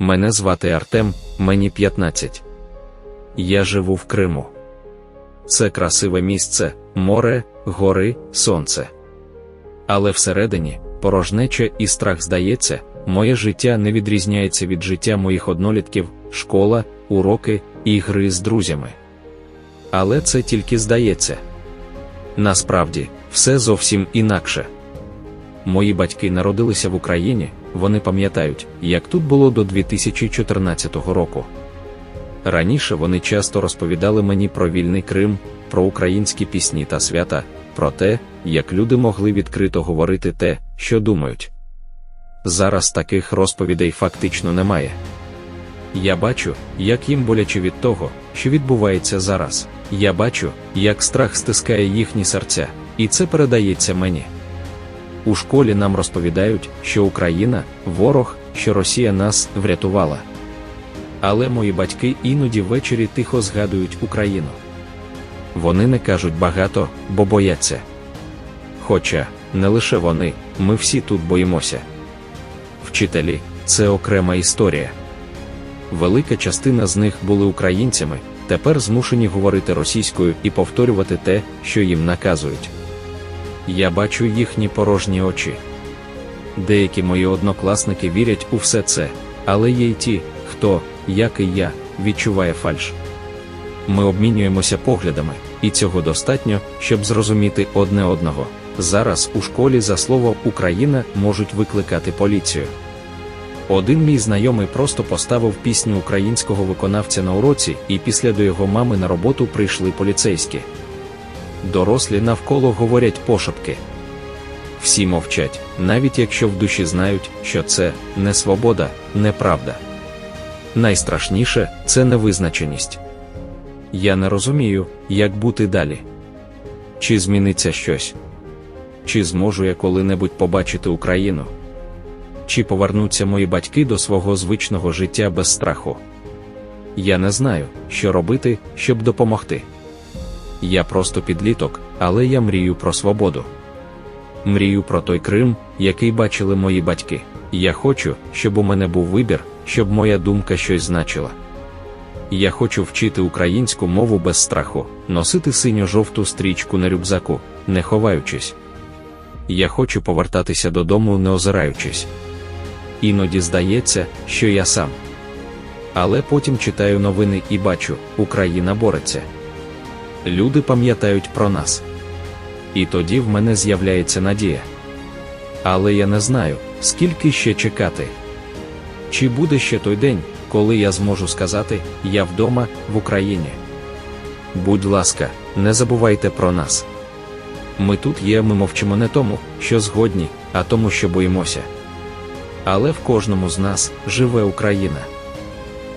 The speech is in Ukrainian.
Мене звати Артем, мені 15. Я живу в Криму. Це красиве місце, море, гори, сонце. Але всередині, порожнеча і страх здається, моє життя не відрізняється від життя моїх однолітків, школа, уроки, ігри з друзями. Але це тільки здається. Насправді, все зовсім інакше. Мої батьки народилися в Україні, вони пам'ятають, як тут було до 2014 року. Раніше вони часто розповідали мені про вільний Крим, про українські пісні та свята, про те, як люди могли відкрито говорити те, що думають. Зараз таких розповідей фактично немає. Я бачу, як їм боляче від того, що відбувається зараз. Я бачу, як страх стискає їхні серця, і це передається мені. У школі нам розповідають, що Україна ворог, що Росія нас врятувала. Але мої батьки іноді ввечері тихо згадують Україну. Вони не кажуть багато, бо бояться. Хоча не лише вони, ми всі тут боїмося. Вчителі це окрема історія. Велика частина з них були українцями, тепер змушені говорити російською і повторювати те, що їм наказують. Я бачу їхні порожні очі. Деякі мої однокласники вірять у все це, але є й ті, хто, як і я, відчуває фальш. Ми обмінюємося поглядами, і цього достатньо, щоб зрозуміти одне одного. Зараз у школі за слово Україна можуть викликати поліцію. Один мій знайомий просто поставив пісню українського виконавця на уроці, і після до його мами на роботу прийшли поліцейські. Дорослі навколо говорять пошепки. Всі мовчать, навіть якщо в душі знають, що це не свобода, неправда. Найстрашніше це невизначеність. Я не розумію, як бути далі. Чи зміниться щось? Чи зможу я коли-небудь побачити Україну? Чи повернуться мої батьки до свого звичного життя без страху? Я не знаю, що робити, щоб допомогти. Я просто підліток, але я мрію про свободу. Мрію про той Крим, який бачили мої батьки. Я хочу, щоб у мене був вибір, щоб моя думка щось значила. Я хочу вчити українську мову без страху, носити синьо-жовту стрічку на рюкзаку, не ховаючись. Я хочу повертатися додому, не озираючись. Іноді здається, що я сам. Але потім читаю новини і бачу, Україна бореться. Люди пам'ятають про нас. І тоді в мене з'являється надія. Але я не знаю, скільки ще чекати. Чи буде ще той день, коли я зможу сказати, я вдома в Україні. Будь ласка, не забувайте про нас. Ми тут є, ми мовчимо не тому, що згодні, а тому, що боїмося. Але в кожному з нас живе Україна.